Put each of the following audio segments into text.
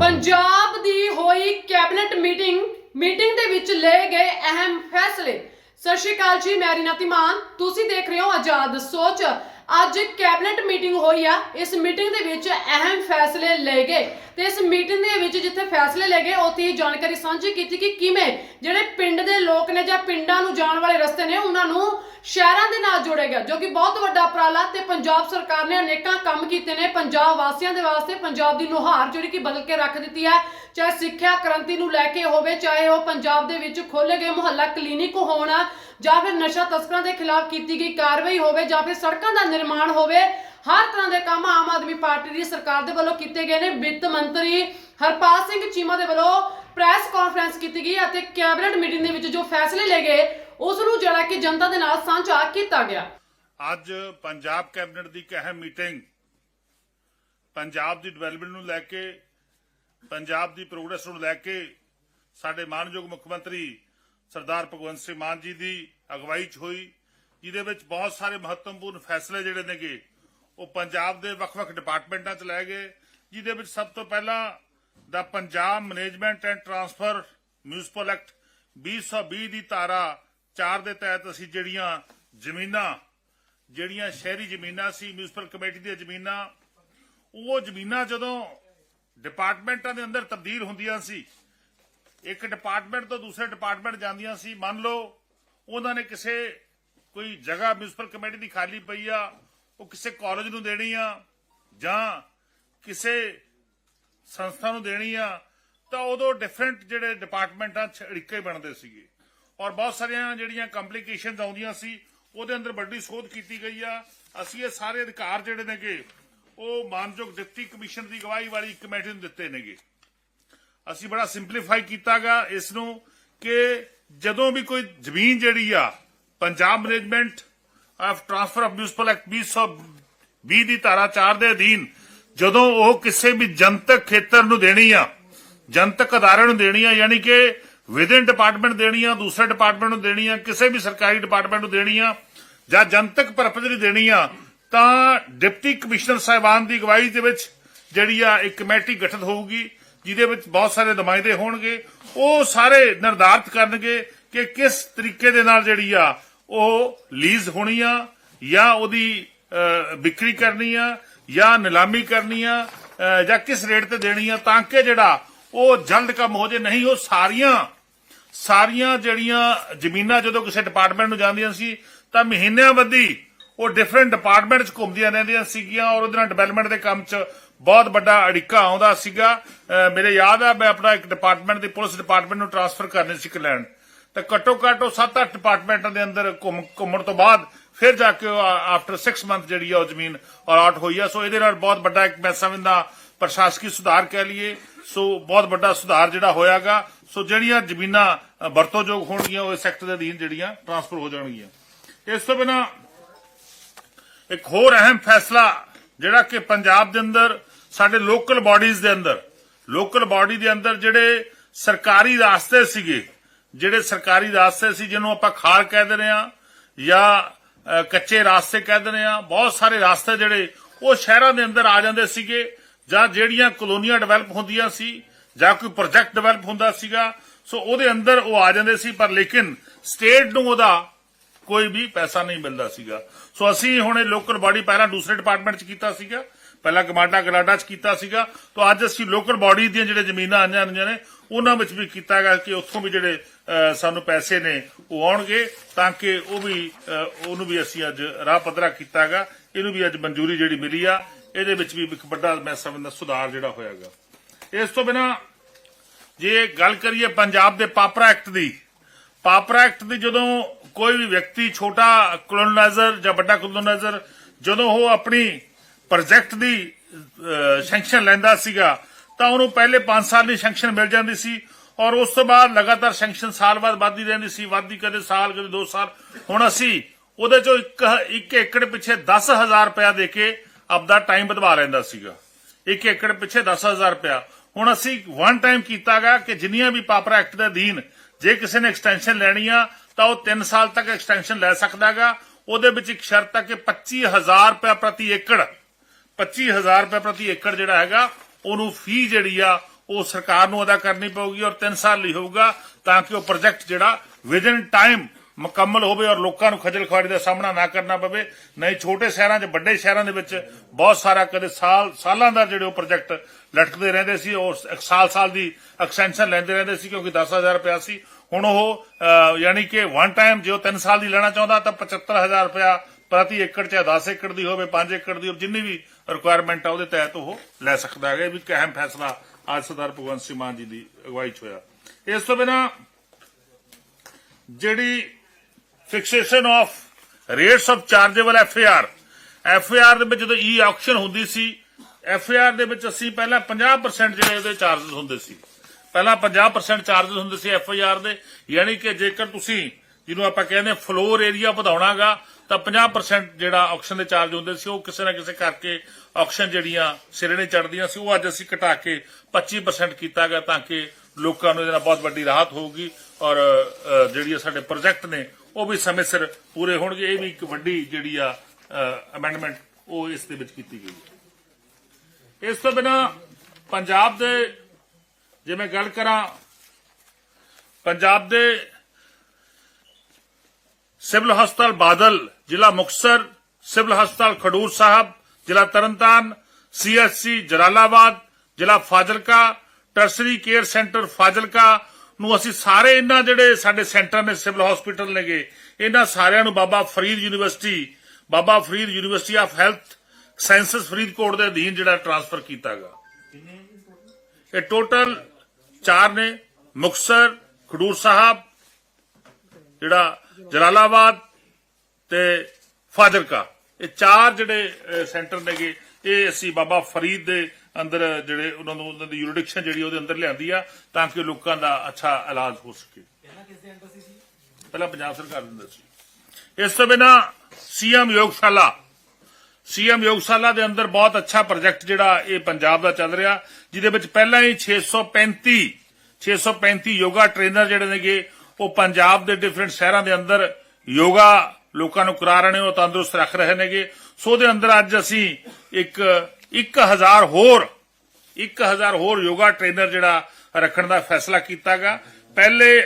ਪੰਜਾਬ ਦੀ ਹੋਈ cabinet meeting meeting ਦੇ ਵਿੱਚ ਲਏ ਗਏ ਅਹਿਮ ਫੈਸਲੇ। ਸਤਿ ਸ਼੍ਰੀ ਅਕਾਲ ਜੀ, ਮੈਂ ਰੀਨਾ ਧੀਮਾਨ। ਤੁਸੀਂ ਦੇਖ ਰਹੇ ਹੋ ਆਜ਼ਾਦ ਸੋਚ। ਅੱਜ ਕੈਬਨਿਟ ਮੀਟਿੰਗ ਹੋਈ ਆ। ਇਸ ਮੀਟਿੰਗ ਦੇ ਵਿੱਚ ਅਹਿਮ ਫੈਸਲੇ ਲਏ ਗਏ। ਤੇ ਇਸ ਮੀਟਿੰਗ ਦੇ ਵਿੱਚ ਜਿੱਥੇ ਫੈਸਲੇ ਲਏ ਗਏ, ਉੱਥੇ ਹੀ ਜਾਣਕਾਰੀ ਸਾਂਝੀ ਕੀਤੀ ਕਿ ਕਿਵੇਂ ਜਿਹੜੇ ਪਿੰਡ ਦੇ ਲੋਕ ਨੇ ਜਾਂ ਪਿੰਡਾਂ ਨੂੰ ਜਾਣ ਵਾਲੇ ਰਸਤੇ ਨੇ, ਉਹਨਾਂ ਨੂੰ ਸ਼ਹਿਰਾਂ ਦੇ ਨਾਲ ਜੋੜਿਆ ਜੋ ਕਿ ਬਹੁਤ ਵੱਡਾ ਉਪਰਾਲਾ ਤੇ ਪੰਜਾਬ ਸਰਕਾਰ ਨੇ ਅਨੇਕਾਂ ਕੰਮ ਕੀਤੇ ਨੇ। ਪੰਜਾਬ ਵਾਸੀਆਂ ਦੇ ਵਾਸਤੇ ਪੰਜਾਬ ਦੀ ਨੁਹਾਰ ਜਿਹੜੀ ਕਿ ਬਦਲ ਕੇ ਰੱਖ ਦਿੱਤੀ ਹੈ। ਚਾਹੇ ਸਿੱਖਿਆ ਕ੍ਰਾਂਤੀ ਨੂੰ ਲੈ ਕੇ ਹੋਵੇ, ਚਾਹੇ ਉਹ ਪੰਜਾਬ ਦੇ ਵਿੱਚ ਖੋਲੇ ਗਏ ਮੁਹੱਲਾ ਕਲੀਨਿਕ ਹੋਣ ਜਾਂ ਫਿਰ ਨਸ਼ਾ ਤਸਕਰਾਂ ਦੇ ਖਿਲਾਫ ਕੀਤੀ ਗਈ ਕਾਰਵਾਈ ਹੋਵੇ ਜਾਂ ਫਿਰ ਸੜਕਾਂ ਦਾ ਨਿਰਮਾਣ ਹੋਵੇ, ਹਰ ਤਰ੍ਹਾਂ ਦੇ ਕੰਮ ਆਮ ਆਦਮੀ ਪਾਰਟੀ ਦੀ ਸਰਕਾਰ ਦੇ ਵੱਲੋਂ ਕੀਤੇ ਗਏ ਨੇ। ਵਿੱਤ ਮੰਤਰੀ ਹਰਪਾਲ ਸਿੰਘ ਚੀਮਾ ਦੇ ਵੱਲੋਂ ਪ੍ਰੈਸ ਕਾਨਫਰੰਸ ਕੀਤੀ ਗਈ ਅਤੇ ਕੈਬਨਿਟ ਮੀਟਿੰਗ ਦੇ ਵਿੱਚ ਜੋ ਫੈਸਲੇ ਲਏ ਗਏ, ਉਸ ਨੂੰ ਜਿਹੜਾ ਕਿ ਜਨਤਾ ਦੇ ਨਾਲ ਸਾਂਝਾ ਕੀਤਾ ਗਿਆ। ਅੱਜ ਪੰਜਾਬ ਕੈਬਨਿਟ ਦੀ ਇੱਕ ਅਹਿਮ ਮੀਟਿੰਗ ਪੰਜਾਬ ਦੀ ਡਿਵੈਲਪਮੈਂਟ ਨੂੰ ਲੈ ਕੇ, ਪੰਜਾਬ ਦੀ ਪ੍ਰੋਗਰੈਸ ਨੂੰ ਲੈ ਕੇ ਸਾਡੇ ਮਾਨਯੋਗ ਮੁੱਖ ਮੰਤਰੀ ਸਰਦਾਰ ਭਗਵੰਤ ਸਿੰਘ ਮਾਨ ਜੀ ਦੀ ਅਗਵਾਈ 'ਚ ਹੋਈ, ਜਿਹਦੇ ਵਿੱਚ ਬਹੁਤ ਸਾਰੇ ਮਹੱਤਵਪੂਰਨ ਫੈਸਲੇ ਜਿਹੜੇ ਨੇਗੇ, ਉਹ ਪੰਜਾਬ ਦੇ ਵੱਖ-ਵੱਖ ਡਿਪਾਰਟਮੈਂਟਾਂ 'ਚ ਲਏ ਗਏ, ਜਿਹਦੇ ਵਿੱਚ ਸਭ ਤੋਂ ਪਹਿਲਾਂ ਦਾ Punjab management and transfer municipal act 2020 ਦੀ ਧਾਰਾ 4 ਦੇ ਤਹਿਤ ਅਸੀਂ ਜਿਹੜੀਆਂ ਜ਼ਮੀਨਾਂ, ਜਿਹੜੀਆਂ ਸ਼ਹਿਰੀ ਜ਼ਮੀਨਾਂ ਸੀ ਮਿਊਨਿਸਪਲ ਕਮੇਟੀ ਦੀਆਂ ਜ਼ਮੀਨਾਂ, ਉਹ ਜ਼ਮੀਨਾਂ ਜਦੋਂ ਡਿਪਾਰਟਮੈਂਟਾਂ ਦੇ ਅੰਦਰ ਤਬਦੀਲ ਹੁੰਦੀਆਂ ਸੀ, ਇੱਕ ਡਿਪਾਰਟਮੈਂਟ ਤੋਂ ਦੂਸਰੇ ਡਿਪਾਰਟਮੈਂਟ ਜਾਂਦੀਆਂ ਸੀ, ਮੰਨ ਲਓ ਉਹਨਾਂ ਨੇ ਕਿਸੇ ਕੋਈ ਜਗ੍ਹਾ ਮਿਊਨਿਸਪਲ ਕਮੇਟੀ ਦੀ ਖਾਲੀ ਪਈ ਆ, ਉਹ ਕਿਸੇ ਕਾਲਜ ਨੂੰ ਦੇਣੀ ਆ, ਜਾਂ ਕਿਸੇ ਸੰਸਥਾ ਨੂੰ ਦੇਣੀ ਆ, ਤਾਂ ਉਦੋਂ ਡਿਫਰੈਂਟ ਜਿਹੜੇ ਡਿਪਾਰਟਮੈਂਟਾਂ ਚ ਬਣਦੇ ਸੀਗੇ। ਔਰ ਬਹੁਤ ਸਾਰੀਆਂ ਜਿਹੜੀਆਂ ਕੰਪਲਿਕੇਸ਼ਨਸ ਆਉਂਦੀਆਂ ਸੀ, ਉਹਦੇ ਅੰਦਰ ਵੱਡੀ ਸੋਧ ਕੀਤੀ ਗਈ ਆ। ਅਸੀਂ ਇਹ ਸਾਰੇ ਅਧਿਕਾਰ ਜਿਹੜੇ ਨੇਗੇ, ਉਹ ਮਾਨਯੋਗ ਡਿਪਟੀ ਕਮਿਸ਼ਨ ਦੀ ਗਵਾਹੀ ਵਾਲੀ ਕਮੇਟੀ ਨੂੰ ਦਿੱਤੇ ਨੇਗੇ। ਅਸੀਂ ਬੜਾ ਸਿੰਪਲੀਫਾਈ ਕੀਤਾਗਾ ਇਸ ਨੂੰ ਕਿ ਜਦੋਂ ਵੀ ਕੋਈ ਜ਼ਮੀਨ ਜਿਹੜੀ ਆ, Punjab management of transfer of municipal act 2020 ਦੀ ਧਾਰਾ 4 ਦੇ ਅਧੀਨ ਜਦੋਂ ਉਹ ਕਿਸੇ ਵੀ ਜਨਤਕ ਖੇਤਰ ਨੂੰ ਦੇਣੀ ਆ, ਜਨਤਕ ਅਦਾਰੇ ਨੂੰ ਦੇਣੀ ਆ, ਯਾਨੀ ਕਿ ਵਿਦਿਨ ਡਿਪਾਰਟਮੈਂਟ ਦੇਣੀ ਆ, ਦੂਸਰੇ ਡਿਪਾਰਟਮੈਂਟ ਨੂੰ ਦੇਣੀ ਆ, ਕਿਸੇ ਵੀ ਸਰਕਾਰੀ ਡਿਪਾਰਟਮੈਂਟ ਨੂੰ ਦੇਣੀ ਆ, ਜਾਂ ਜਨਤਕ ਪਰਪਸ ਲਈ ਦੇਣੀ ਆ, ਤਾਂ ਡਿਪਟੀ ਕਮਿਸ਼ਨਰ ਸਾਹਿਬਾਨ ਦੀ ਅਗਵਾਈ ਦੇ ਵਿੱਚ ਜਿਹੜੀ ਆ, ਇੱਕ ਕਮੇਟੀ ਗਠਿਤ ਹੋਊਗੀ, ਜਿਹਦੇ ਵਿੱਚ ਬਹੁਤ ਸਾਰੇ ਨੁਮਾਇੰਦੇ ਹੋਣਗੇ। ਉਹ ਸਾਰੇ ਨਿਰਧਾਰਤ ਕਰਨਗੇ ਕਿ ਕਿਸ ਤਰੀਕੇ ਦੇ ਨਾਲ ਜਿਹੜੀ ਆ ਉਹ ਲੀਜ਼ ਹੋਣੀ ਆ, ਜਾਂ ਉਹਦੀ ਵਿਕਰੀ ਕਰਨੀ ਆ, ਜਾਂ ਨਿਲਾਮੀ ਕਰਨੀ ਆ ਜਾਂ ਕਿਸ ਰੇਟ ਤੇ ਦੇਣੀ ਆ, ਤਾਂ ਕਿ ਜਿਹੜਾ ਉਹ ਜਲਦ ਕੰਮ ਹੋ ਜੇ। ਨਹੀਂ, ਉਹ ਸਾਰੀਆਂ ਸਾਰੀਆਂ ਜਿਹੜੀਆਂ ਜ਼ਮੀਨਾਂ ਜਦੋਂ ਕਿਸੇ ਡਿਪਾਰਟਮੈਂਟ ਨੂੰ ਜਾਂਦੀਆਂ ਸੀ, ਤਾਂ ਮਹੀਨਿਆਂ ਬੱਧੀ ਉਹ ਡਿਫਰੈਂਟ ਡਿਪਾਰਟਮੈਂਟ 'ਚ ਘੁੰਮਦੀਆਂ ਰਹਿੰਦੀਆਂ ਸੀਗੀਆਂ ਔਰ ਉਹਦੇ ਨਾਲ ਡਿਵੈਲਪਮੈਂਟ ਦੇ ਕੰਮ 'ਚ ਬਹੁਤ ਵੱਡਾ ਅੜਿੱਕਾ ਆਉਂਦਾ ਸੀਗਾ। ਮੇਰੇ ਯਾਦ ਆ, ਮੈਂ ਆਪਣਾ ਇੱਕ ਡਿਪਾਰਟਮੈਂਟ ਦੀ ਪੁਲਿਸ ਡਿਪਾਰਟਮੈਂਟ ਨੂੰ ਟ੍ਰਾਂਸਫਰ ਕਰਨੇ ਸੀ ਇੰਗਲੈਂਡ। ਤਾਂ ਘੱਟੋ ਘੱਟ ਉਹ 7-8 ਡਿਪਾਰਟਮੈਂਟਾਂ ਦੇ ਅੰਦਰ ਘੁੰਮ, ਘੁੰਮਣ ਤੋਂ ਬਾਅਦ ਫਿਰ ਜਾ ਕੇ ਆਫਟਰ 6 ਮੰਥ ਜਿਹੜੀ ਆ ਉਹ ਜ਼ਮੀਨ ਅਲਾਟ ਹੋਈ ਆ। ਸੋ ਇਹਦੇ ਨਾਲ ਬਹੁਤ ਵੱਡਾ ਇੱਕ ਮੈਂ ਸਮਝਦਾ ਪ੍ਰਸ਼ਾਸਕੀ ਸੁਧਾਰ ਕਹਿ ਲਈਏ। ਸੋ ਬਹੁਤ ਵੱਡਾ ਸੁਧਾਰ ਜਿਹੜਾ ਹੋਇਆਗਾ। ਸੋ ਜਿਹੜੀਆਂ ਜ਼ਮੀਨਾਂ ਵਰਤੋਂਯੋਗ ਹੋਣਗੀਆਂ, ਉਹ ਇਸ ਸੈਕਟਰ ਦੇ ਅਧੀਨ ਜਿਹੜੀਆਂ ਟ੍ਰਾਂਸਫਰ ਹੋ ਜਾਣਗੀਆਂ। ਇਸ ਤੋਂ ਬਿਨਾ ਇੱਕ ਹੋਰ ਅਹਿਮ ਫੈਸਲਾ ਜਿਹੜਾ ਕਿ ਪੰਜਾਬ ਦੇ ਅੰਦਰ ਸਾਡੇ ਲੋਕਲ ਬਾਡੀਜ਼ ਦੇ ਅੰਦਰ। ਲੋਕਲ ਬਾਡੀ ਦੇ ਅੰਦਰ ਜਿਹੜੇ ਸਰਕਾਰੀ ਰਾਸਤੇ ਸੀਗੇ, ਜਿਹੜੇ ਸਰਕਾਰੀ ਰਾਸਤੇ ਸੀ ਜਿਹਨੂੰ ਆਪਾਂ ਖਾਲ ਕਹਿ ਦਿੰਦੇ ਆ ਜਾਂ ਕੱਚੇ ਰਾਸਤੇ ਕਹਿ ਦਿੰਦੇ ਆ ਬਹੁਤ ਸਾਰੇ ਰਾਸਤੇ ਜਿਹੜੇ ਉਹ ਸ਼ਹਿਰਾਂ ਦੇ ਅੰਦਰ ਆ ਜਾਂਦੇ ਸੀਗੇ ਜਾਂ ਜਿਹੜੀਆਂ ਕਲੋਨੀਆਂ ਡਿਵੈਲਪ ਹੁੰਦੀਆਂ ਸੀ ਜਾਂ ਕੋਈ ਪ੍ਰੋਜੈਕਟ ਡਿਵੈਲਪ ਹੁੰਦਾ ਸੀਗਾ, ਸੋ ਉਹਦੇ ਅੰਦਰ ਉਹ ਆ ਜਾਂਦੇ ਸੀ, ਪਰ ਲੇਕਿਨ ਸਟੇਟ ਨੂੰ ਉਹਦਾ ਕੋਈ ਵੀ ਪੈਸਾ ਨਹੀਂ ਮਿਲਦਾ ਸੀਗਾ। ਸੋ ਅਸੀਂ ਹੁਣ ਇਹ ਲੋਕਲ ਬਾਡੀ ਪਹਿਲਾਂ ਦੂਸਰੇ ਡਿਪਾਰਟਮੈਂਟ 'ਚ ਕੀਤਾ ਸੀਗਾ। ਪਹਿਲਾਂ ਕਮਾਂਡਾ ਗਲਾਡਾ 'ਚ ਕੀਤਾ ਸੀਗਾ, ਤਾਂ ਅੱਜ ਅਸੀਂ ਲੋਕਲ ਬਾਡੀ ਦੀਆਂ ਜਿਹੜੇ ਜ਼ਮੀਨਾਂ ਆਈਆਂ ਹੋਈਆਂ ਨੇ, ਉਹਨਾਂ ਵਿੱਚ ਵੀ ਕੀਤਾ ਗਿਆ ਕਿ ਉੱਥੋਂ ਵੀ ਜਿਹੜੇ ਸਾਨੂੰ ਪੈਸੇ ਨੇ, ਉਹ ਆਉਣਗੇ, ਤਾਂ ਕਿ ਉਹ ਵੀ ਉਹਨੂੰ ਵੀ ਅਸੀਂ ਅੱਜ ਰਾਹ ਪੱਧਰਾ ਕੀਤਾਗਾ ਇਹਨੂੰ ਵੀ ਅੱਜ ਮਨਜ਼ੂਰੀ ਜਿਹੜੀ ਮਿਲੀ ਆ, ਇਹਦੇ ਵਿੱਚ ਵੀ ਇੱਕ ਵੱਡਾ ਮੈਂ ਸਮਝਦਾ ਸੁਧਾਰ ਜਿਹੜਾ ਹੋਇਆਗਾ ਇਸ ਤੋਂ ਬਿਨਾ ਜੇ ਗੱਲ ਕਰੀਏ ਪੰਜਾਬ ਦੇ ਪਾਪਰਾ ਐਕਟ ਦੀ, ਪਾਪਰਾ ਐਕਟ ਦੀ ਜਦੋਂ ਕੋਈ ਵੀ ਵਿਅਕਤੀ ਛੋਟਾ ਕਲੋਨਾਈਜ਼ਰ ਜਾਂ ਵੱਡਾ ਕਲੋਨਾਈਜ਼ਰ ਜਦੋਂ ਉਹ ਆਪਣੀ ਪ੍ਰੋਜੈਕਟ ਦੀ ਸੈਂਕਸ਼ਨ ਲੈਂਦਾ ਸੀਗਾ, ਤਾਂ ਉਹਨੂੰ ਪਹਿਲੇ 5 ਸਾਲ ਦੀ ਸੈਂਕਸ਼ਨ ਮਿਲ ਜਾਂਦੀ ਸੀ ਔਰ ਉਸ ਤੋਂ ਬਾਅਦ ਲਗਾਤਾਰ ਸੈਂਕਸ਼ਨ ਸਾਲ ਬਾਅਦ ਵੱਧਦੀ ਰਹਿੰਦੀ ਸੀ, ਵੱਧਦੀ ਕਦੇ ਸਾਲ, ਕਦੇ 2 ਸਾਲ। ਹੁਣ ਅਸੀਂ ਉਹਦੇ ਚੋਂ ਇੱਕ ਏਕੜ ਪਿੱਛੇ 10000 ਰੁਪਇਆ ਦੇ ਕੇ ਆਪਦਾ ਟਾਈਮ ਵਧਵਾ ਲੈਂਦਾ ਸੀਗਾ। ਇੱਕ ਏਕੜ ਪਿੱਛੇ 10000 ਰੁਪਇਆ। ਹੁਣ ਅਸੀਂ ਵਨ ਟਾਈਮ ਕੀਤਾਗਾ ਕਿ ਜਿੰਨੀਆਂ ਵੀ ਪਾਪਰਾ ਐਕਟ ਦੇ ਅਧੀਨ ਜੇ ਕਿਸੇ ਨੇ ਐਕਸਟੈਂਸ਼ਨ ਲੈਣੀ ਆ, ਤਾਂ ਉਹ 3 ਸਾਲ ਤੱਕ ਐਕਸਟੈਂਸ਼ਨ ਲੈ ਸਕਦਾਗਾ। ਉਹਦੇ ਵਿੱਚ ਇੱਕ ਸ਼ਰਤ ਆ ਕਿ 25000 ਰੁਪਏ ਪ੍ਰਤੀ ਏਕੜ 25000 ਰੁਪਏ ਪ੍ਰਤੀ ਏਕੜ ਜਿਹੜਾ ਹੈਗਾ, ਉਹਨੂੰ ਫੀ ਜਿਹੜੀ ਆ, ਉਹ ਸਰਕਾਰ ਨੂੰ ਅਦਾ ਕਰਨੀ ਪਊਗੀ ਔਰ 3 ਸਾਲ ਲਈ ਹੋਊਗਾ ਤਾਂ ਕਿ ਉਹ ਪ੍ਰੋਜੈਕਟ ਜਿਹੜਾ ਵਿਦਨ ਟਾਈਮ ਮੁਕੰਮਲ ਹੋਵੇ ਔਰ ਲੋਕਾਂ ਨੂੰ ਖੱਜਲ ਖੁਆਰੀ ਦਾ ਸਾਹਮਣਾ ਨਾ ਕਰਨਾ ਪਵੇ। ਨਹੀਂ, ਛੋਟੇ ਸ਼ਹਿਰਾਂ 'ਚ, ਵੱਡੇ ਸ਼ਹਿਰਾਂ ਦੇ ਵਿੱਚ ਬਹੁਤ ਸਾਰਾ ਕਦੇ ਸਾਲ, ਸਾਲਾਂ ਦਾ ਜਿਹੜੇ ਉਹ ਪ੍ਰੋਜੈਕਟ ਲਟਕਦੇ ਰਹਿੰਦੇ ਸੀ ਔਰ ਸਾਲ ਸਾਲ ਦੀ ਐਕਸਟੈਂਸ਼ਨ ਲੈਂਦੇ ਰਹਿੰਦੇ ਸੀ ਕਿਉਂਕਿ 10000 ਰੁਪਇਆ ਸੀ। ਹੁਣ ਉਹ ਯਾਨੀ ਕਿ ਵਨ ਟਾਈਮ ਜੇ ਉਹ 3 ਸਾਲ ਦੀ ਲੈਣਾ ਚਾਹੁੰਦਾ ਤਾਂ 75000 ਰੁਪਇਆ ਪ੍ਰਤੀ ਏਕੜ ਚਾਹੇ 10 ਏਕੜ ਦੀ ਹੋਵੇ 5 ਏਕੜ ਦੀ ਹੋਵੇ, ਜਿੰਨੀ ਵੀ ਰਿਕੁਆਇਰਮੈਂਟ ਆ, ਉਹਦੇ ਤਹਿਤ ਉਹ ਲੈ ਸਕਦਾ ਹੈ ਵੀ ਅਹਿਮ ਫੈਸਲਾ ਅੱਜ ਸਰਦਾਰ ਭਗਵੰਤ ਸਿੰਘ ਮਾਨ ਜੀ ਦੀ ਅਗਵਾਈ 'ਚ ਹੋਇਆ। ਇਸ ਤੋਂ ਬਿਨਾ ਜਿਹੜੀ fixation of rates of chargeable F R F R ਦੇ ਵਿੱਚ ਜਦੋਂ ਈ ਆਕਸ਼ਨ ਹੁੰਦੀ ਸੀ ਐਫ ਆਰ ਦੇ ਵਿੱਚ ਅਸੀਂ ਪਹਿਲਾਂ 50% ਜਿਹੜੇ ਉਹਦੇ ਚਾਰजेस ਹੁੰਦੇ ਸੀ। ਪਹਿਲਾਂ 50% ਚਾਰजेस ਹੁੰਦੇ ਸੀ ਐਫ ਆਰ ਦੇ, ਯਾਨੀ ਕਿ ਜੇਕਰ ਤੁਸੀਂ ਜਿਹਨੂੰ ਆਪਾਂ ਕਹਿੰਦੇ ਫਲੋਰ ਏਰੀਆ ਵਧਾਉਣਾਗਾ ਤਾਂ 50% ਜਿਹੜਾ ਆਕਸ਼ਨ ਦੇ ਚਾਰਜ ਹੁੰਦੇ ਸੀ ਉਹ ਕਿਸੇ ਨਾ ਕਿਸੇ ਕਰਕੇ ਆਕਸ਼ਨ ਜਿਹੜੀਆਂ ਸਿਰੇ ਨੇ ਚੜਦੀਆਂ ਸੀ ਉਹ ਅੱਜ ਅਸੀਂ ਘਟਾ ਕੇ 25% ਕੀਤਾ ਗਿਆ ਤਾਂ ਕਿ ਲੋਕਾਂ ਨੂੰ ਇਹਦੇ ਨਾਲ ਬਹੁਤ ਵੱਡੀ ਰਾਹਤ ਹੋਊਗੀ ਔਰ ਅ, ਜਿਹੜੀ ਸਾਡੇ ਪ੍ਰੋਜੈਕਟ ਨੇ ਉਹ ਵੀ ਸਮੇਂ ਸਿਰ ਪੂਰੇ ਹੋਣਗੇ। ਇਹ ਵੀ ਇੱਕ ਵੱਡੀ ਜਿਹੜੀ ਆ ਅਮੈਂਡਮੈਂਟ ਉਹ ਇਸ ਦੇ ਵਿੱਚ ਕੀਤੀ ਗਈ ਹੈ। ਇਸ ਤੋਂ ਬਿਨਾ ਪੰਜਾਬ ਦੇ ਜੇ ਮੈਂ ਗੱਲ ਕਰਾਂ ਪੰਜਾਬ ਦੇ ਸਿਵਲ ਹਸਪਤਾਲ ਬਾਦਲ, ਜ਼ਿਲ੍ਹਾ ਮੁਕਤਸਰ, ਸਿਵਲ ਹਸਪਤਾਲ ਖਡੂਰ ਸਾਹਿਬ, ਜ਼ਿਲ੍ਹਾ ਤਰਨਤਾਰਨ, ਸੀਐਸਸੀ ਜਲਾਲਾਬਾਦ, ਜ਼ਿਲ੍ਹਾ Fazilka, tertiary care centre Fazilka ਨੂੰ ਅਸੀਂ ਸਾਰੇ ਇਹਨਾਂ ਜਿਹੜੇ ਸਾਡੇ ਸੈਂਟਰ ਨੇ ਸਿਵਲ ਹਸਪੀਟਲ ਨੇਗੇ, ਇਹਨਾਂ ਸਾਰਿਆਂ ਨੂੰ Baba Farid university, Baba Farid university of health sciences Faridkot ਦੇ ਅਧੀਨ ਜਿਹੜਾ ਟ੍ਰਾਂਸਫਰ ਕੀਤਾਗਾ। ਇਹ ਟੋਟਲ ਚਾਰ ਨੇ, ਮੁਕਤਸਰ, ਖਡੂਰ ਸਾਹਿਬ ਜਿਹੜਾ ਜਲਾਲਾਬਾਦ ਤੇ ਫਾਜ਼ਿਲਕਾ ਇਹ ਚਾਰ ਜਿਹੜੇ ਸੈਂਟਰ ਨੇਗੇ ਇਹ ਅਸੀਂ ਬਾਬਾ ਫਰੀਦ ਦੇ ਅੰਦਰ ਜਿਹੜੇ ਉਹਨਾਂ ਨੂੰ ਉਹਨਾਂ ਦੀ ਯੂਰਿਡਿਕਸ਼ਨ ਜਿਹੜੀ ਉਹਦੇ ਅੰਦਰ ਲਿਆਂਦੀ ਆ ਤਾਂ ਕਿ ਲੋਕਾਂ ਦਾ ਅੱਛਾ ਇਲਾਜ ਹੋ ਸਕੇ। ਪਹਿਲਾਂ ਪੰਜਾਬ ਸਰਕਾਰ ਦਿੰਦਾ ਸੀ। ਇਸ ਤੋਂ ਬਿਨਾ ਸੀਐਮ ਯੋਗਸ਼ਾਲਾ ਸੀਐਮ ਯੋਗਸ਼ਾਲਾ ਦੇ ਅੰਦਰ ਬਹੁਤ ਅੱਛਾ ਪ੍ਰੋਜੈਕਟ ਜਿਹੜਾ ਇਹ ਪੰਜਾਬ ਦਾ ਚੱਲ ਰਿਹਾ ਜਿਹਦੇ ਵਿੱਚ ਪਹਿਲਾਂ ਹੀ 635 635 ਯੋਗਾ ਟ੍ਰੇਨਰ ਜਿਹੜੇ ਨੇਗੇ ਉਹ ਪੰਜਾਬ ਦੇ ਡਿਫਰੈਂਟ ਸ਼ਹਿਰਾਂ ਦੇ ਅੰਦਰ ਯੋਗਾ ਲੋਕਾਂ ਨੂੰ ਕਰਾ ਰਹੇ ਨੇ, ਉਹ ਤੰਦਰੁਸਤ ਰੱਖ ਰਹੇ ਨੇਗੇ। ਸੋ ਦੇ ਅੰਦਰ ਅੱਜ ਅਸੀਂ ਇੱਕ 1000 ਹੋਰ 1000 ਹੋਰ ਯੋਗਾ ਟ੍ਰੇਨਰ ਜਿਹੜਾ ਰੱਖਣ ਦਾ ਫੈਸਲਾ ਕੀਤਾਗਾ। ਪਹਿਲੇ,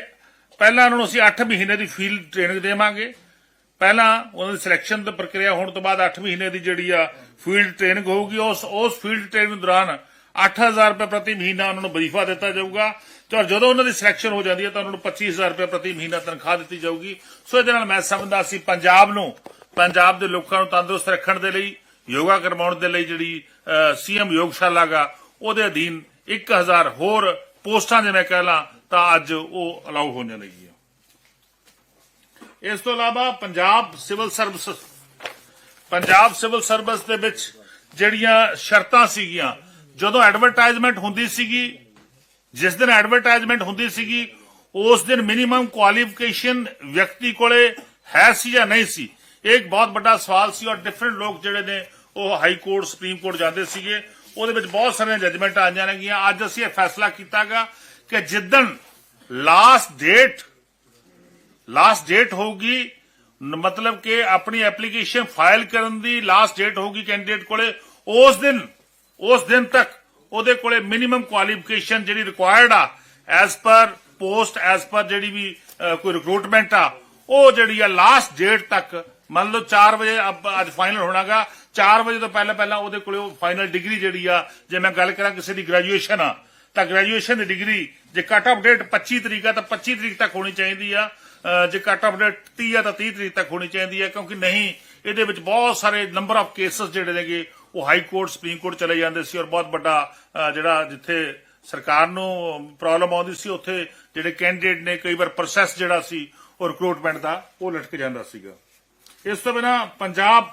ਪਹਿਲਾਂ ਉਹਨਾਂ ਨੂੰ ਅਸੀਂ 8 ਮਹੀਨੇ ਦੀ ਫੀਲਡ ਟ੍ਰੇਨਿੰਗ ਦੇਵਾਂਗੇ। ਪਹਿਲਾਂ ਉਹਨਾਂ ਦੀ ਸਿਲੈਕਸ਼ਨ ਦੀ ਪ੍ਰਕਿਰਿਆ ਹੋਣ ਤੋਂ ਬਾਅਦ 8 ਮਹੀਨੇ ਦੀ ਜਿਹੜੀ ਆ ਫੀਲਡ ਟ੍ਰੇਨਿੰਗ ਹੋਊਗੀ, ਉਸ ਉਸ ਫੀਲਡ ਟ੍ਰੇਨਿੰਗ ਦੌਰਾਨ 8000 ਰੁਪਏ ਪ੍ਰਤੀ ਮਹੀਨਾ ਉਹਨਾਂ ਨੂੰ ਵਜ਼ੀਫਾ ਦਿੱਤਾ ਜਾਊਗਾ। ਤੇ ਔਰ ਜਦੋਂ ਉਹਨਾਂ ਦੀ ਸਿਲੈਕਸ਼ਨ ਹੋ ਜਾਂਦੀ ਹੈ ਤਾਂ ਉਹਨਾਂ ਨੂੰ 25000 ਰੁਪਏ ਪ੍ਰਤੀ ਮਹੀਨਾ ਤਨਖਾਹ ਦਿੱਤੀ ਜਾਊਗੀ। ਸੋ ਇਹਦੇ ਨਾਲ ਮੈਂ ਸਮਝਦਾ ਸੀ, ਪੰਜਾਬ ਨੂੰ, ਪੰਜਾਬ ਦੇ ਲੋਕਾਂ ਨੂੰ ਤੰਦਰੁਸਤ ਰੱਖਣ ਦੇ ਲਈ, ਯੋਗਾ ਕਰਵਾਉਣ ਦੇ ਲਈ ਜਿਹੜੀ ਸੀਐਮ ਯੋਗਸ਼ਾਲਾ ਗਾ ਉਹਦੇ ਅਧੀਨ 1000 ਹੋਰ ਪੋਸਟਾਂ ਜੇ ਮੈਂ ਕਹਿ ਲਾਂ, ਤਾਂ ਅੱਜ ਉਹ ਅਲਾਉ ਹੋ ਜਾਣਗੀਆਂ ਇਸ ਤੋਂ ਇਲਾਵਾ Punjab civil service Punjab civil service ਦੇ ਵਿੱਚ ਜਿਹੜੀਆਂ ਸ਼ਰਤਾਂ ਸੀਗੀਆਂ ਜਦੋਂ ਐਡਵਰਟਾਈਜ਼ਮੈਂਟ ਹੁੰਦੀ ਸੀਗੀ, ਜਿਸ ਦਿਨ ਐਡਵਰਟਾਈਜ਼ਮੈਂਟ ਹੁੰਦੀ ਸੀਗੀ, ਉਸ ਦਿਨ ਮਿਨੀਮਮ ਕੁਆਲੀਫਿਕੇਸ਼ਨ ਵਿਅਕਤੀ ਕੋਲੇ ਹੈ ਸੀ ਜਾਂ ਨਹੀਂ ਸੀ? ਇਹ ਇੱਕ ਬਹੁਤ ਵੱਡਾ ਸਵਾਲ ਸੀ ਔਰ ਡਿਫਰੈਂਟ ਲੋਕ ਜਿਹੜੇ ਨੇ, ਉਹ ਹਾਈ ਕੋਰਟ ਸੁਪਰੀਮ ਕੋਰਟ ਜਾਂਦੇ ਸੀਗੇ। ਉਹਦੇ ਵਿੱਚ ਬਹੁਤ ਸਾਰੀਆਂ ਜੱਜਮੈਂਟ ਆਈਆਂ ਨੇਗੀਆਂ। ਅੱਜ ਅਸੀਂ ਇਹ ਫੈਸਲਾ ਕੀਤਾਗਾ ਕਿ ਜਿੱਦਣ ਲਾਸਟ ਡੇਟ ਲਾਸਟ ਡੇਟ ਹੋਊਗੀ, ਨ- ਮਤਲਬ ਕਿ ਆਪਣੀ ਐਪਲੀਕੇਸ਼ਨ ਫਾਈਲ ਕਰਨ ਦੀ ਲਾਸਟ ਡੇਟ ਹੋਊਗੀ ਕੈਂਡੀਡੇਟ ਕੋਲੇ, ਉਸ ਦਿਨ ਉਸ ਦਿਨ ਤੱਕ ਉਹਦੇ ਕੋਲੇ ਮਿਨੀਮਮ ਕੁਆਲੀਫਿਕੇਸ਼ਨ ਜਿਹੜੀ ਰਿਕੁਆਇਰਡ ਆ as per post as per ਜਿਹੜੀ ਵੀ ਕੋਈ ਰਿਕਰੂਟਮੈਂਟ ਆ, ਉਹ ਜਿਹੜੀ ਆ ਲਾਸਟ ਡੇਟ ਤੱਕ, ਮੰਨ ਲਓ 4 ਵਜੇ ਅਬ- ਅੱਜ ਫਾਈਨਲ ਹੋਣਾਗਾ 4 ਵਜੇ ਤੋਂ ਪਹਿਲਾਂ ਪਹਿਲਾਂ ਉਹਦੇ ਕੋਲੇ ਉਹ ਫਾਈਨਲ ਡਿਗਰੀ ਜਿਹੜੀ ਆ, ਜੇ ਮੈਂ ਗੱਲ ਕਰਾਂ ਕਿਸੇ ਦੀ ਗ੍ਰੈਜੂਏਸ਼ਨ ਆ, ਤਾਂ ਗ੍ਰੈਜੂਏਸ਼ਨ ਦੀ ਡਿਗਰੀ ਜੇ ਕੱਟ ਆਫ ਡੇਟ 25 ਤਰੀਕ ਆ, ਤਾਂ 25 ਤਰੀਕ ਤੱਕ ਹੋਣੀ ਚਾਹੀਦੀ ਆ ਜੇ ਕੱਟ ਆਫ ਡੇਟ 30 ਆ, ਤਾਂ 30 ਤਰੀਕ ਤੱਕ ਹੋਣੀ ਚਾਹੀਦੀ ਆ, ਕਿਉਂਕਿ ਨਹੀਂ, ਇਹਦੇ ਵਿੱਚ ਬਹੁਤ ਸਾਰੇ ਨੰਬਰ ਆਫ ਕੇਸਸ ਜਿਹੜੇ ਨੇਗੇ ਉਹ ਹਾਈ ਕੋਰਟ, ਸੁਪਰੀਮ ਕੋਰਟ ਚਲੇ ਜਾਂਦੇ ਸੀ ਔਰ ਬਹੁਤ ਵੱਡਾ ਜਿਹੜਾ ਜਿੱਥੇ ਸਰਕਾਰ ਨੂੰ ਪ੍ਰੋਬਲਮ ਆਉਂਦੀ ਸੀ, ਉੱਥੇ ਜਿਹੜੇ ਕੈਂਡੀਡੇਟ ਨੇ ਕਈ ਵਾਰ ਪ੍ਰੋਸੈਸ ਜਿਹੜਾ ਸੀ, ਉਹ ਰਿਕਰੂਟਮੈਂਟ ਦਾ, ਉਹ ਲਟਕ ਜਾਂਦਾ ਸੀਗਾ। ਇਸ ਤੋਂ ਬਿਨਾ ਪੰਜਾਬ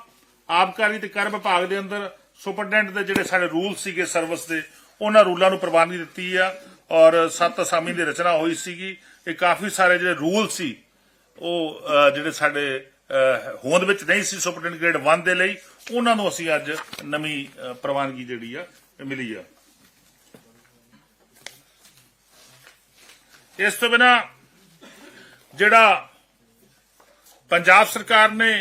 ਆਬਕਾਰੀ ਤੇ ਕਰ ਵਿਭਾਗ ਦੇ ਅੰਦਰ ਸੁਪਰਡੈਂਟ ਦੇ ਜਿਹੜੇ ਸਾਡੇ ਰੂਲ ਸੀਗੇ ਸਰਵਿਸ ਦੇ, ਉਹਨਾਂ ਰੂਲਾਂ ਨੂੰ ਪ੍ਰਵਾਨਗੀ ਦਿੱਤੀ ਆ ਔਰ ਸੱਤ ਅਸਾਮੀ ਦੀ ਰਚਨਾ ਹੋਈ ਸੀਗੀ। ਇਹ ਕਾਫੀ ਸਾਰੇ ਜਿਹੜੇ ਰੂਲ ਸੀ, ਉਹ ਜਿਹੜੇ ਸਾਡੇ ਹੋਂਦ ਵਿੱਚ ਨਹੀਂ ਸੀ ਸੁਪਰਡੈਂਟ ਗ੍ਰੇਡ 1 ਦੇ ਲਈ ਉਹਨਾਂ ਨੂੰ ਅਸੀਂ ਅੱਜ ਨਵੀਂ ਪ੍ਰਵਾਨਗੀ ਜਿਹੜੀ ਆ ਮਿਲੀ ਆ। ਇਸ ਤੋਂ ਬਿਨਾ ਜਿਹੜਾ ਪੰਜਾਬ ਸਰਕਾਰ ਨੇ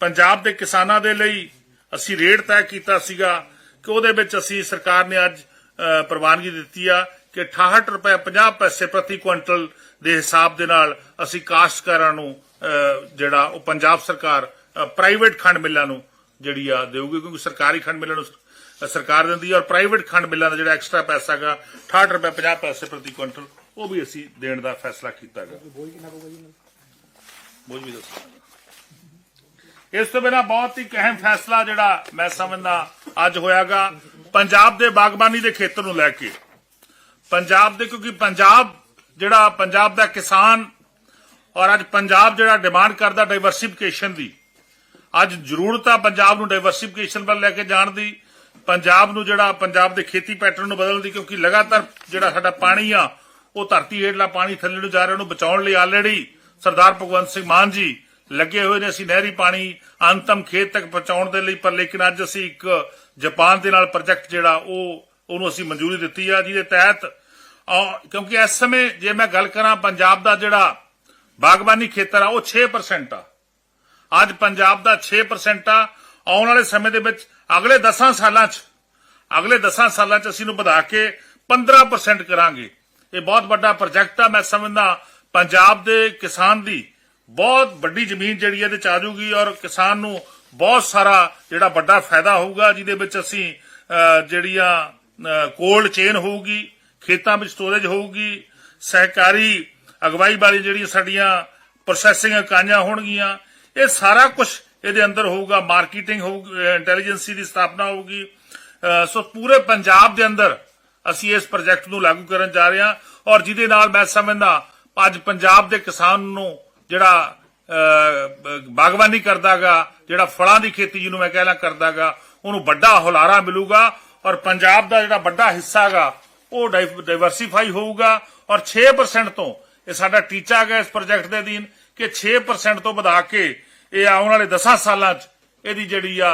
ਪੰਜਾਬ ਦੇ ਕਿਸਾਨਾਂ ਦੇ ਲਈ ਅਸੀਂ ਰੇਟ ਤੈਅ ਕੀਤਾ ਸੀਗਾ ਕਿ ਉਹਦੇ ਵਿੱਚ ਅਸੀਂ ਸਰਕਾਰ ਨੇ ਅੱਜ ਪ੍ਰਵਾਨਗੀ ਦਿੱਤੀ ਆ ਕਿ 68 ਰੁਪਏ 50 ਪੈਸੇ ਪ੍ਰਤੀ ਕੁਇੰਟਲ ਦੇ ਹਿਸਾਬ ਦੇ ਨਾਲ ਅਸੀਂ ਕਾਸ਼ਤਕਾਰਾਂ ਨੂੰ ਜਿਹੜਾ ਉਹ ਪੰਜਾਬ ਸਰਕਾਰ ਪ੍ਰਾਈਵੇਟ ਖੰਡ ਮਿੱਲਾਂ ਨੂੰ ਜਿਹੜੀ ਆ ਦੇਊਗੀ ਕਿਉਂਕਿ ਸਰਕਾਰੀ ਖੰਡ ਮਿੱਲਾਂ ਨੂੰ ਸ- ਸਰਕਾਰ ਦਿੰਦੀ ਹੈ ਔਰ ਪ੍ਰਾਈਵੇਟ ਖੰਡ ਮਿੱਲਾਂ ਦਾ ਜਿਹੜਾ ਐਕਸਟਰਾ ਪੈਸਾ ਹੈਗਾ 68 ਰੁਪਏ 50 ਪੈਸੇ ਪ੍ਰਤੀ ਕੁਇੰਟਲ ਉਹ ਵੀ ਅਸੀਂ ਦੇਣ ਦਾ ਫੈਸਲਾ ਕੀਤਾ ਹੈਗਾ। ਬੋਝ ਵੀ ਦੱਸੋ। ਇਸ ਤੋਂ ਬਿਨਾ ਬਹੁਤ ਹੀ ਅਹਿਮ ਫੈਸਲਾ ਜਿਹੜਾ ਮੈਂ ਸਮਝਦਾ ਅੱਜ ਹੋਇਆਗਾ ਪੰਜਾਬ ਦੇ ਬਾਗਬਾਨੀ ਦੇ ਖੇਤਰ ਨੂੰ ਲੈ ਕੇ। ਪੰਜਾਬ ਦੇ ਕਿਉਂਕਿ ਪੰਜਾਬ ਜਿਹੜਾ ਪੰਜਾਬ ਦਾ ਕਿਸਾਨ ਔਰ ਅੱਜ ਪੰਜਾਬ ਜਿਹੜਾ ਡਿਮਾਂਡ ਕਰਦਾ ਡਾਈਵਰਸਿਫਿਕੇਸ਼ਨ ਦੀ ਅੱਜ ਜ਼ਰੂਰਤ ਆ ਪੰਜਾਬ ਨੂੰ ਡਾਈਵਰਸਿਫਿਕੇਸ਼ਨ ਵੱਲ ਲੈ ਕੇ ਜਾਣ ਦੀ। ਪੰਜਾਬ ਨੂੰ ਜਿਹੜਾ, ਪੰਜਾਬ ਦੇ ਖੇਤੀ ਪੈਟਰਨ ਨੂੰ ਬਦਲਣ ਦੀ, ਕਿਉਂਕਿ ਲਗਾਤਾਰ ਜਿਹੜਾ ਸਾਡਾ ਪਾਣੀ ਆ, ਉਹ ਧਰਤੀ ਹੇਠਲਾ ਪਾਣੀ ਥੱਲੇ ਨੂੰ ਜਾ ਰਿਹਾ, ਉਹਨੂੰ ਬਚਾਉਣ ਲਈ ਆਲਰੇਡੀ ਸਰਦਾਰ ਭਗਵੰਤ ਸਿੰਘ ਮਾਨ ਜੀ ਲੱਗੇ ਹੋਏ ਨੇ। ਅਸੀਂ ਨਹਿਰੀ ਪਾਣੀ ਅੰਤਮ ਖੇਤ ਤੱਕ ਪਹੁੰਚਾਉਣ ਦੇ ਲਈ, ਪਰ ਲੇਕਿਨ ਅੱਜ ਅਸੀਂ ਇੱਕ ਜਾਪਾਨ ਦੇ ਨਾਲ ਪ੍ਰੋਜੈਕਟ ਜਿਹੜਾ, ਉਹ, ਉਹਨੂੰ ਅਸੀਂ ਮਨਜ਼ੂਰੀ ਦਿੱਤੀ ਆ, ਜਿਹਦੇ ਤਹਿਤ ਔਰ ਕਿਉਂਕਿ ਇਸ ਸਮੇਂ ਜੇ ਮੈਂ ਗੱਲ ਕਰਾਂ, ਪੰਜਾਬ ਦਾ ਜਿਹੜਾ ਬਾਗਬਾਨੀ ਖੇਤਰ ਆ, ਉਹ 6% ਆ। ਅੱਜ ਪੰਜਾਬ ਦਾ 6% ਆ, ਆਉਣ ਵਾਲੇ ਸਮੇਂ ਦੇ ਵਿੱਚ ਅਗਲੇ 10 ਸਾਲਾਂ 'ਚ, ਅਗਲੇ 10 ਸਾਲਾਂ 'ਚ ਅਸੀਂ ਨੂੰ ਵਧਾ ਕੇ 15% ਕਰਾਂਗੇ। ਇਹ ਬਹੁਤ ਵੱਡਾ ਪ੍ਰੋਜੈਕਟ ਆ, ਮੈਂ ਸਮਝਦਾ ਪੰਜਾਬ ਦੇ ਕਿਸਾਨ ਦੀ ਬਹੁਤ ਵੱਡੀ ਜ਼ਮੀਨ ਜਿਹੜੀ ਇਹਦੇ ਚ ਆ ਜਾਊਗੀ ਔਰ ਕਿਸਾਨ ਨੂੰ ਬਹੁਤ ਸਾਰਾ ਜਿਹੜਾ ਵੱਡਾ ਫਾਇਦਾ ਹੋਊਗਾ, ਜਿਹਦੇ ਵਿੱਚ ਅਸੀਂ ਜਿਹੜੀਆਂ ਕੋਲਡ ਚੇਨ ਹੋਊਗੀ, ਖੇਤਾਂ ਵਿੱਚ ਸਟੋਰੇਜ ਹੋਊਗੀ, ਸਹਿਕਾਰੀ ਅਗਵਾਈ ਵਾਲੀ ਜਿਹੜੀਆਂ ਸਾਡੀਆਂ ਪ੍ਰੋਸੈਸਿੰਗ ਇਕਾਈਆਂ ਹੋਣਗੀਆਂ ਇਹ ਸਾਰਾ ਕੁਝ ਇਹਦੇ ਅੰਦਰ ਹੋਊਗਾ ਮਾਰਕੀਟਿੰਗ ਹੋਊਗੀ ਇੰਟੈਲੀਜੈਂਸੀ ਦੀ ਸਥਾਪਨਾ ਹੋਊਗੀ। ਸੋ ਪੂਰੇ ਪੰਜਾਬ ਦੇ ਅੰਦਰ ਅਸੀਂ ਇਸ ਪ੍ਰੋਜੈਕਟ ਨੂੰ ਲਾਗੂ ਕਰਨ ਜਾ ਰਹੇ ਹਾਂ ਔਰ ਜਿਹਦੇ ਨਾਲ ਮੈਂ ਸਮਝਦਾ ਅੱਜ ਪੰਜਾਬ ਦੇ ਕਿਸਾਨ ਨੂੰ ਜਿਹੜਾ ਅਹ, ਬਾਗਬਾਨੀ ਕਰਦਾਗਾ ਜਿਹੜਾ ਫਲਾਂ ਦੀ ਖੇਤੀ ਜਿਹਨੂੰ ਮੈਂ ਕਹਿਣਾ ਕਰਦਾਗਾ ਉਹਨੂੰ ਵੱਡਾ ਹੁਲਾਰਾ ਮਿਲੂਗਾ ਔਰ ਪੰਜਾਬ ਦਾ ਜਿਹੜਾ ਵੱਡਾ ਹਿੱਸਾ ਹੈਗਾ ਉਹ ਡਾਈਵਰਸਿਫਾਈ ਹੋਊਗਾ ਔਰ 6% ਤੋਂ ਇਹ ਸਾਡਾ ਟੀਚਾ ਹੈਗਾ ਇਸ ਪ੍ਰੋਜੈਕਟ ਦੇ ਅਧੀਨ। ਕਿ 6% ਤੋਂ ਵਧਾ ਕੇ ਇਹ ਆਉਣ ਵਾਲੇ 10 ਸਾਲਾਂ 'ਚ ਇਹਦੀ ਜਿਹੜੀ ਆ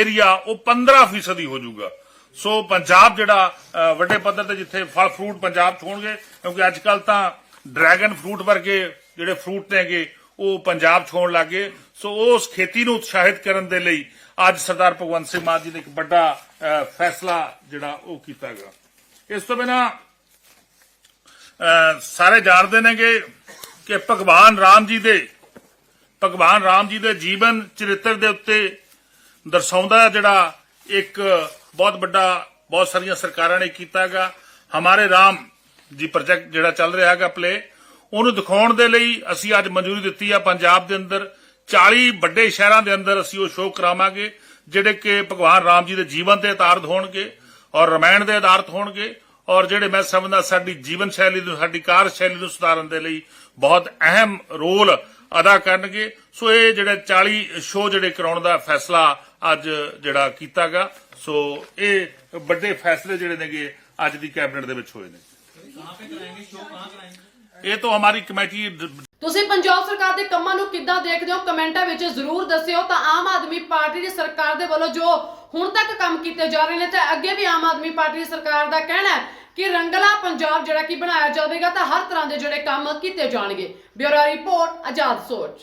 ਏਰੀਆ ਉਹ 15% ਹੀ ਹੋ ਜਾਊਗਾ। ਸੋ ਪੰਜਾਬ ਜਿਹੜਾ ਵੱਡੇ ਪੱਧਰ ਤੇ ਜਿੱਥੇ ਫਲ ਫਰੂਟ ਪੰਜਾਬ 'ਚ ਹੋਣਗੇ, ਕਿਉਂਕਿ ਅੱਜ ਕੱਲ ਤਾਂ ਡਰੈਗਨ ਫਰੂਟ ਵਰਗੇ ਜਿਹੜੇ ਫਰੂਟ ਨੇਗੇ ਉਹ ਪੰਜਾਬ 'ਚ ਹੋਣ ਲੱਗੇ ਸੋ ਉਸ ਖੇਤੀ ਨੂੰ ਉਤਸ਼ਾਹਿਤ ਕਰਨ ਦੇ ਲਈ ਅੱਜ ਸਰਦਾਰ ਭਗਵੰਤ ਸਿੰਘ ਮਾਨ ਜੀ ਨੇ ਇੱਕ ਵੱਡਾ ਫੈਸਲਾ ਜਿਹੜਾ ਉਹ ਕੀਤਾ ਗਿਆ ਇਸ ਤੋਂ ਬਿਨਾ ਸਾਰੇ ਜਾਣਦੇ ਨੇਗੇ ਕਿ ਭਗਵਾਨ ਰਾਮ ਜੀ ਦੇ, ਭਗਵਾਨ ਰਾਮ ਜੀ ਦੇ ਜੀਵਨ ਚਰਿੱਤਰ ਦੇ ਉੱਤੇ ਦਰਸਾਉਂਦਾ ਜਿਹੜਾ ਇੱਕ ਬਹੁਤ ਵੱਡਾ, ਬਹੁਤ ਸਾਰੀਆਂ ਸਰਕਾਰਾਂ ਨੇ ਕੀਤਾਗਾ ਹਮਾਰੇ ਰਾਮ ਜੀ ਪ੍ਰੋਜੈਕਟ ਜਿਹੜਾ ਚੱਲ ਰਿਹਾ ਹੈਗਾ ਪਲੇ ਉਹਨੂੰ ਦਿਖਾਉਣ ਦੇ ਲਈ ਅਸੀਂ ਅੱਜ ਮਨਜ਼ੂਰੀ ਦਿੱਤੀ ਆ ਪੰਜਾਬ ਦੇ ਅੰਦਰ। 40 ਵੱਡੇ ਸ਼ਹਿਰਾਂ ਦੇ ਅੰਦਰ ਅਸੀਂ ਉਹ ਸ਼ੋਅ ਕਰਾਵਾਂਗੇ, ਜਿਹੜੇ ਕਿ ਭਗਵਾਨ ਰਾਮ ਜੀ ਦੇ ਜੀਵਨ ਤੇ ਆਧਾਰਿਤ ਹੋਣਗੇ ਔਰ ਰਮਾਇਣ ਦੇ ਆਧਾਰਿਤ ਹੋਣਗੇ। ਔਰ ਜਿਹੜੇ ਮੈਂ ਸਮਝਦਾ ਸਾਡੀ ਜੀਵਨ ਸ਼ੈਲੀ ਨੂੰ, ਸਾਡੀ ਕਾਰ ਸ਼ੈਲੀ ਨੂੰ ਸੁਧਾਰਨ ਦੇ ਲਈ ਬਹੁਤ ਅਹਿਮ ਰੋਲ ਅਦਾ ਕਰਨਗੇ। ਸੋ ਇਹ ਜਿਹੜੇ 40 ਸ਼ੋਅ ਜਿਹੜੇ ਕਰਾਉਣ ਦਾ ਫੈਸਲਾ ਅੱਜ ਜਿਹੜਾ ਕੀਤਾਗਾ, ਸੋ ਇਹ ਵੱਡੇ ਫੈਸਲੇ ਜਿਹੜੇ ਨੇਗੇ ਅੱਜ ਦੀ ਕੈਬਨਿਟ ਦੇ ਵਿੱਚ ਹੋਏ ਨੇ। ਇਹ ਤਾਂ ਹਮਾਰੀ ਕਮੇਟੀ ਤੁਸੀਂ ਪੰਜਾਬ ਸਰਕਾਰ ਦੇ ਕੰਮਾਂ ਨੂੰ ਕਿੱਦਾਂ ਦੇਖਦੇ ਹੋ? ਕਮੈਂਟਾਂ ਵਿੱਚ ਜ਼ਰੂਰ ਦੱਸਿਓ। ਤਾਂ ਆਮ ਆਦਮੀ ਪਾਰਟੀ ਦੀ ਸਰਕਾਰ ਦੇ ਵੱਲੋਂ ਜੋ ਹੁਣ ਤੱਕ ਕੰਮ ਕੀਤੇ ਜਾ ਰਹੇ ਨੇ, ਤੇ ਅੱਗੇ ਵੀ ਆਮ ਆਦਮੀ ਪਾਰਟੀ ਦੀ ਸਰਕਾਰ ਦਾ ਕਹਿਣਾ ਹੈ ਕਿ ਰੰਗਲਾ ਪੰਜਾਬ ਜਿਹੜਾ ਕਿ ਬਣਾਇਆ ਜਾਵੇਗਾ ਤਾਂ ਹਰ ਤਰ੍ਹਾਂ ਦੇ ਜਿਹੜੇ ਕੰਮ ਕੀਤੇ ਜਾਣਗੇ। ਬਿਊਰੋ ਰਿਪੋਰਟ, ਆਜ਼ਾਦ ਸੋਚ।